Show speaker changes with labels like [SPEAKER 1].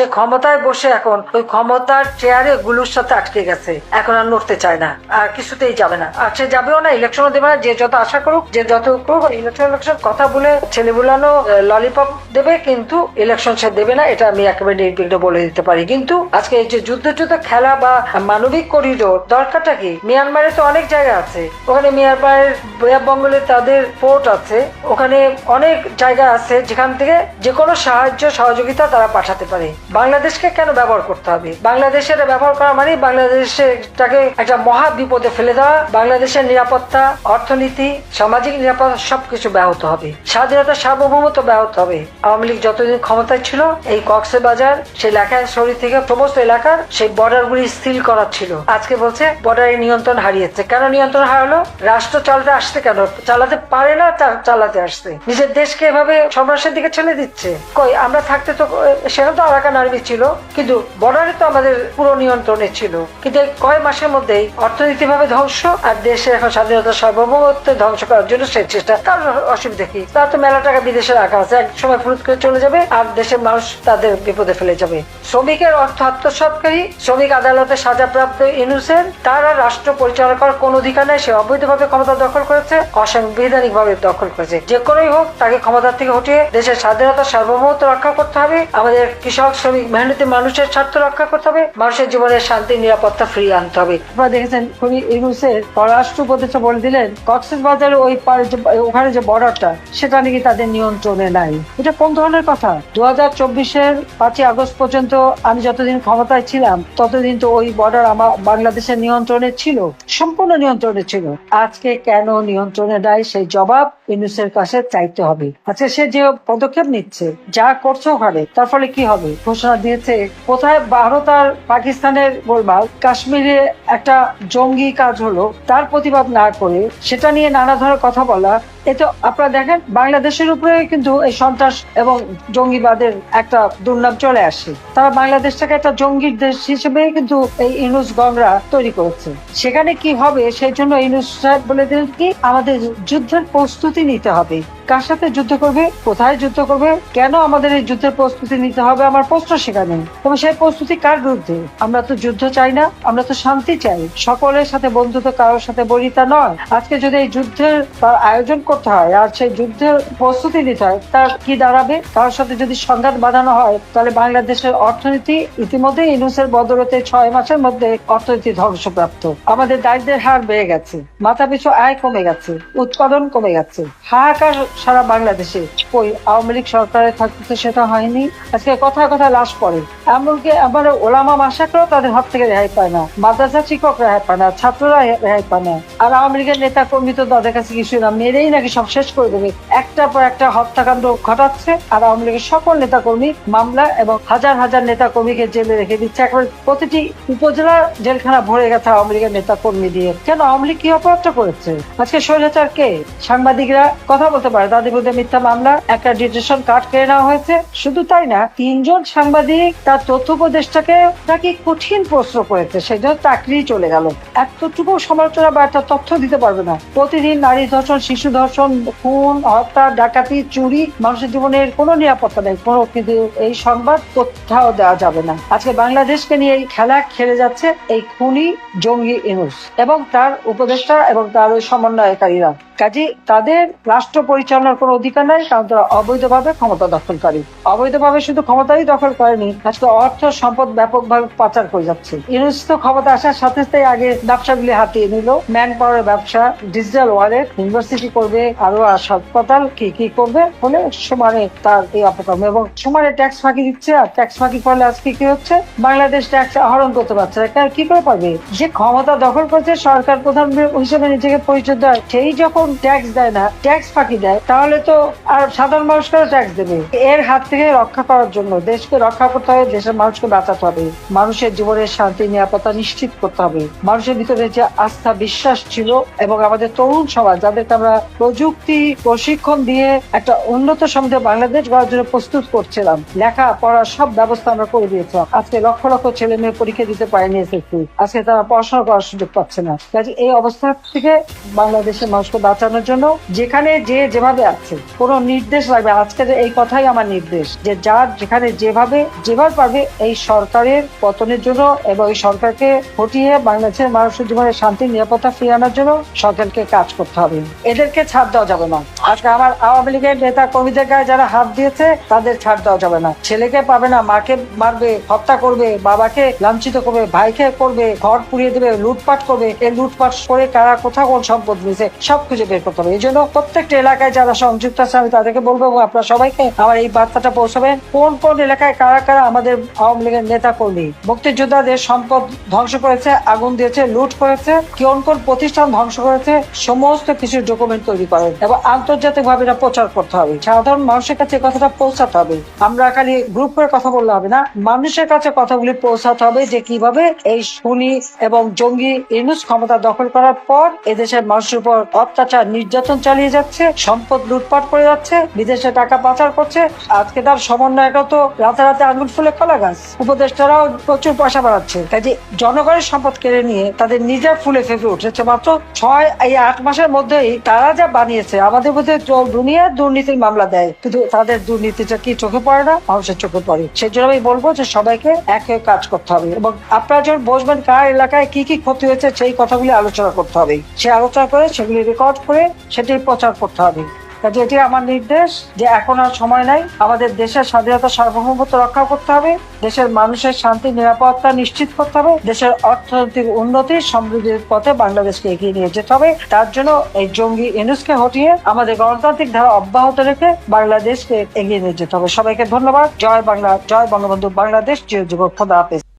[SPEAKER 1] সে ক্ষমতায় বসে এখন ওই ক্ষমতার চেয়ারে গুলুর সাথে আটকে গেছে। এখন আর নড়তে চায় না। আর কিছুতেই যাবে না। আর সে যাবেও না ইলেকশনও দেবে না। যে যত আশা করুক, যে যত করুক ইলেকশন ইলেকশন কথা বলে ছেলে বুলানো ললিপপ দেবে, কিন্তু ইলেকশন সে দেবে না, এটা আমি একেবারে নির্বিঘ্ন বলে দিতে পারি। কিন্তু আজকে এই যে যুদ্ধ যুদ্ধ খেলা বা মানবিক করিডোর দরকারটা কি? মিয়ানমারে তো অনেক জায়গা আছে। ওখানে মিয়ানমারের বঙ্গলে তাদের পোর্ট আছে। ওখানে অনেক জায়গা আছে যেখান থেকে যে কোনো সাহায্য, সহযোগিতা তারা পাঠাতে পারে। বাংলাদেশকে কেন ব্যবহার করতে হবে? বাংলাদেশের ব্যবহার করা মানে বাংলাদেশটাকে একটা মহা বিপদে ফেলে দেওয়া, বাংলাদেশের নিরাপত্তা, অর্থনীতি, সামাজিক নিরাপত্তা সবকিছু ব্যাহত হবে। স্বাধীনতা সার্বভৌমত্ব ব্যাহত হবে। আওয়ামী লীগ যতদিন ক্ষমতায় ছিল, এই কক্সে বাজার, সেই লেখায় শরীর থেকে সমস্ত এলাকার সেই বর্ডার গুলি স্থির করা ছিল। আজকে বলছে, বর্ডারের নিয়ন্ত্রণ হারিয়েছে। কেন নিয়ন্ত্রণ হারালো? রাষ্ট্র চালাতে আসতে কেন? চালাতে পারে না চালাতে আসতে নিজের দেশকে এভাবে সন্ত্রাসের দিকে ঠেলে দিচ্ছে। কই, আমরা থাকতে তো সেখানে তো আরাকান আর্মি ছিল, কিন্তু বর্ডারে তো আমাদের পুরো নিয়ন্ত্রণে ছিল। কিন্তু কয় মাসের মধ্যেই অর্থনীতিভাবে ধ্বংস, আর দেশের এখন স্বাধীনতা সার্বভৌমত্ব ধ্বংস করার জন্য সেই চেষ্টা তার অসুবিধা কি? তার তো মেলা টাকা বিদেশে রাখা আছে, এক সময় ফুরুত করে চলে যাবে, আর দেশের মানুষ তাদের বিপদে ফেলে যাবে। শ্রমিকের অর্থ আত্মসাৎকারী, শ্রমিক আদালতে সাজাপ্রাপ্ত ইনুসেন তার রাষ্ট্র পরিচালনা করার কোন অধিকার নেই, সে অবৈধভাবে ক্ষমতা দখল করেছে অসাংবিধানিক ভাবে দখল করেছে। যে কোনোই হোক, তাকে ক্ষমতা থেকে হটিয়ে দেশের স্বাধীনতা সার্বভৌমত্ব রক্ষা করতে হবে। আমাদের কৃষক শ্রমিক মেহনতি মানুষের স্বার্থ রক্ষা করতে হবে, মানুষের জীবনের শান্তি, নিরাপত্তা ফিরিয়ে আনতে হবে। দেখেছেন খুবই ইউনুসের পররাষ্ট্র উপদেষ্টা বলে দিলেন কক্সেস বাজারে ওই পারে যে, ওখানে যে বর্ডারটা সেটা নাকি তাদের নিয়ন্ত্রণে নাই। এটা কোন ধরনের কথা? দু হাজার চব্বিশের পাঁচই আগস্ট পর্যন্ত আমি যতদিন ক্ষমতায় ছিলাম, ততদিন তো ওই বর্ডার আমার বাংলাদেশের নিয়ন্ত্রণে ছিল, সম্পূর্ণ নিয়ন্ত্রণে ছিল। আজকে কেন নিয়ন্ত্রণে দেয় সেই জবাব ইউনুসের কাছে চাইতে হবে। আচ্ছা সে যে পদক্ষেপ নিচ্ছে, যা করছে ওখানে, তার ফলে কি হবে? ঘোষণা দিয়েছে, কোথায় ভারত আর পাকিস্তানের গোলমাল? কাশ্মীরে একটা জঙ্গি কাজ হলো, তার প্রতিবাদ না করে সেটা নিয়ে নানা ধরনের কথা বলা। এ তো আপনারা দেখেন, বাংলাদেশের উপরে কিন্তু এই সন্ত্রাস এবং জঙ্গিবাদের একটা দুর্নাম চলে আসে। তারা বাংলাদেশটাকে একটা জঙ্গির দেশ হিসেবে কিন্তু এই ইনুস গংরা তৈরি করেছে। সেখানে কি হবে, সেই জন্য ইনুস সাহেব বলে দিলেন কি, আমাদের যুদ্ধের প্রস্তুতি নিতে হবে। কার সাথে যুদ্ধ করবে, কোথায় যুদ্ধ করবে, কেন আমাদের এই যুদ্ধের প্রস্তুতি নিতে হবে, আমার প্রশ্ন সেখানে। তবে সেই প্রস্তুতি কার বিরুদ্ধে? আমরা তো যুদ্ধ চাই না, আমরা তো শান্তি চাই। সকলের সাথে বন্ধুত্ব কারোর সাথে বলিতা নয়। আজকে যদি এই যুদ্ধের তার আয়োজন করতে হয়, আর সেই যুদ্ধের প্রস্তুতি নিতে হয়, তার কি দাঁড়াবে? কারোর সাথে যদি সংঘাত বাঁধানো হয়, তাহলে বাংলাদেশের অর্থনীতি ইতিমধ্যে ইনুসের বদলতে ছয় মাসের মধ্যে অর্থনীতি ধ্বংসপ্রাপ্ত। আমাদের দারিদ্রের হার বেড়ে গেছে মাথা পিছু আয় কমে গেছে, উৎপাদন কমে গেছে। হাহাকার সারা বাংলাদেশে ওই আওয়ামী লীগ সরকারে থাকতে সেটা হয়নি। আজকে কথা কথা লাশ পড়ে। এমনকি আমার ওলামা মাসাকরাও তাদের হাত থেকে রেহাই পায় না, মাদ্রাসা শিক্ষক রেহাই পায় না, ছাত্ররা রেহাই পায় না। আর আওয়ামী লীগের নেতা কর্মী তো তাদের কাছে কিছু না, মেরেই নাকি সব শেষ করে দেবে। একটা পর একটা হত্যাকাণ্ড ঘটাচ্ছে আর আওয়ামী লীগের সকল নেতা কর্মী মামলা এবং হাজার হাজার নেতা কর্মীকে জেলে রেখে দিচ্ছে। এখন প্রতিটি উপজেলা জেলখানা ভরে গেছে আওয়ামী লীগের নেতা কর্মী দিয়ে। কেন আওয়ামী লীগ কি অপরাধটা করেছে? আজকে স্বৈরাচার কে? সাংবাদিকরা কথা বলতে পারে, তাদের বিরুদ্ধে মিথ্যা মামলা, একটা ডিটেশন কার্ড কেড়ে নেওয়া হয়েছে। শুধু তাই না, তিনজন সাংবাদিক তার তথ্য উপদেষ্টাকে তাকে কঠিন প্রশ্ন করেছে সেই জন্য চাকরি চলে গেল। এতটুকু সমালোচনা বা একটা তথ্য দিতে পারবে না। প্রতিদিন নারী ধর্ষণ, শিশু ধর্ষণ, খুন, হত্যা, ডাকাতি, চুরি মানুষের জীবনের কোনো নিরাপত্তা নেই। কোনো কিন্তু এই সংবাদ কোথাও দেওয়া যাবে না। আজকে বাংলাদেশকে নিয়ে এই খেলা খেলে যাচ্ছে এই খুনি জঙ্গি ইনুস এবং তার উপদেষ্টা এবং তার ওই সমন্বয়কারীরা। কাজে তাদের রাষ্ট্র পরিচালনার কোনো অধিকার নাই, কারণ তারা অবৈধভাবে ক্ষমতা দখলকারী। অবৈধভাবে শুধু ক্ষমতাই দখল করেনি, আজকে অর্থ সম্পদ ব্যাপকভাবে পাচার করে যাচ্ছে। ইউনুস তো ক্ষমতা আসার সাথে সাথে আগে ব্যবসাগুলি হাতিয়ে নিল। ম্যান পাওয়ারের ব্যবসা, ডিজিটাল ওয়ালেট, ইউনিভার্সিটি করবে, আরও হাসপাতাল কি কি করবে, ফলে সমানে তার এই অপকর্ম। এবং সমানে ট্যাক্স ফাঁকি দিচ্ছে, আর ট্যাক্স ফাঁকি করলে আজকে কি হচ্ছে? বাংলাদেশ ট্যাক্স আহরণ করতে পারছে না। কি করে পারবে? যে ক্ষমতা দখল করছে সরকার প্রধান হিসেবে নিজেকে পরিচয় দেয়, সেই যখন ট্যাক্স দেয় না ট্যাক্স ফাঁকি দেয়, তাহলে তো আর সাধারণ মানুষকেও ট্যাক্স দেবে। এর হাত থেকে রক্ষা করার জন্য দেশকে রক্ষা করতে হবে, দেশের মানুষকে বাঁচাতে হবে। মানুষের জীবনের শান্তি, নিরাপত্তা নিশ্চিত করতে হবে। মানুষের ভিতরে যে আস্থা, বিশ্বাস ছিল এবং আমাদের তরুণ সমাজ, যাদেরকে আমরা প্রযুক্তি, প্রশিক্ষণ দিয়ে একটা উন্নত সমাজে বাংলাদেশ গড়ার জন্য প্রস্তুত করছিলাম, লেখা, পড়ার সব ব্যবস্থা আমরা করে দিয়েছিলাম। আজকে লক্ষ লক্ষ ছেলে মেয়ে পরীক্ষা দিতে পারেনি এসএসসি। আজকে তারা পড়াশোনা করার সুযোগ পাচ্ছে না। এই অবস্থা থেকে বাংলাদেশের মানুষকে বাঁচাতে বাঁচানোর জন্য যেখানে যে যেভাবে আছে, কোনো নির্দেশ লাগবে আজকের এই কথাই আমার নির্দেশ, যে যার যেখানে যেভাবে যেভাবে পারবে এই সরকারের পতনের জন্য এবং এই সরকারকে হটিয়ে বাংলাদেশের মানুষের জীবনে শান্তি, নিরাপত্তা ফিরিয়ে আনার জন্য সরকারকে কাজ করতে হবে। এদেরকে ছাড় দেওয়া যাবে না। আজকে আমার আওয়ামী লীগের নেতা কর্মীদের গায়ে যারা হাত দিয়েছে, তাদের ছাড় দেওয়া যাবে না। ছেলেকে পাবে না, মাকে মারবে, হত্যা করবে, বাবাকে লাঞ্ছিত করবে, ভাইকে করবে, ঘর পুড়িয়ে দেবে, লুটপাট করবে। এই লুটপাট করে কারা কোথাও কোন সম্পদ নিয়েছে সব খুঁজে বের করতে হবে। এই জন্য প্রত্যেকটা এলাকায় যারা সংযুক্ত আছে, আমি তাদেরকে বলব এবং আপনারা সবাইকে আমার এই বার্তাটা পৌঁছাবেন। কোন কোন এলাকায় কারা কারা আমাদের আওয়ামী লীগের নেতা কর্মী মুক্তিযোদ্ধাদের সম্পদ ধ্বংস করেছে, আগুন দিয়েছে, লুট করেছে, কোন কোন প্রতিষ্ঠান ধ্বংস করেছে, সমস্ত কিছু ডকুমেন্ট তৈরি করেন এবং আন্তর্জাতিক ভাবে এটা প্রচার করতে হবে। সাধারণ মানুষের কাছে কথাটা পৌঁছাতে হবে। আমরা খালি গ্রুপ করে কথা বললে হবে না, মানুষের কাছে কথাগুলি পৌঁছাতে হবে যে কীভাবে এই সুনি এবং জঙ্গি ইনুস ক্ষমতা দখল করার পর এদেশের মানুষের উপর অত্যাচার নির্যাতন চালিয়ে যাচ্ছে, সম্পদ লুটপাট করে যাচ্ছে, বিদেশে টাকা পাচার করছে। আজকে তার সমন্বয়টা তো রাতারাতি আঙুল ফুলে কলা গাছ। উপদেষ্টারাও প্রচুর পয়সা বাড়াচ্ছে। কাজে জনগণের সম্পদ কেড়ে নিয়ে তাদের নিজের ফুলে ফেপে উঠেছে মাত্র ছয় এই আট মাসের মধ্যেই তারা যা বানিয়েছে, আমাদের মধ্যে দুনিয়া দুর্নীতির মামলা দেয়। কিন্তু তাদের দুর্নীতিটা কি চোখে পড়ে না? মানুষের চোখে পড়ে। সেই জন্য আমি বলব যে সবাইকে এক হয়ে কাজ করতে হবে এবং আপনারা যখন বসবেন কার এলাকায় কি কি ক্ষতি হয়েছে সেই কথাগুলি আলোচনা করতে হবে। সে আলোচনা করে সেগুলি রেকর্ড করে সেটি প্রচার করতে হবে। কাজে এটি আমার নির্দেশ যে এখন আর সময় নাই, আমাদের দেশের স্বাধীনতা সার্বভৌমত্ব রক্ষা করতে হবে, দেশের মানুষের শান্তি, নিরাপত্তা নিশ্চিত করতে হবে, দেশের অর্থনৈতিক উন্নতি, সমৃদ্ধির পথে বাংলাদেশকে এগিয়ে নিয়ে যেতে হবে। তার জন্য এই জঙ্গি ইনুসকে হটিয়ে আমাদের গণতান্ত্রিক ধারা অব্যাহত রেখে বাংলাদেশকে এগিয়ে নিয়ে যেতে হবে। সবাইকে ধন্যবাদ। জয় বাংলা, জয় বঙ্গবন্ধু বাংলাদেশ, জয় যুবক। খোদা হাফেজ।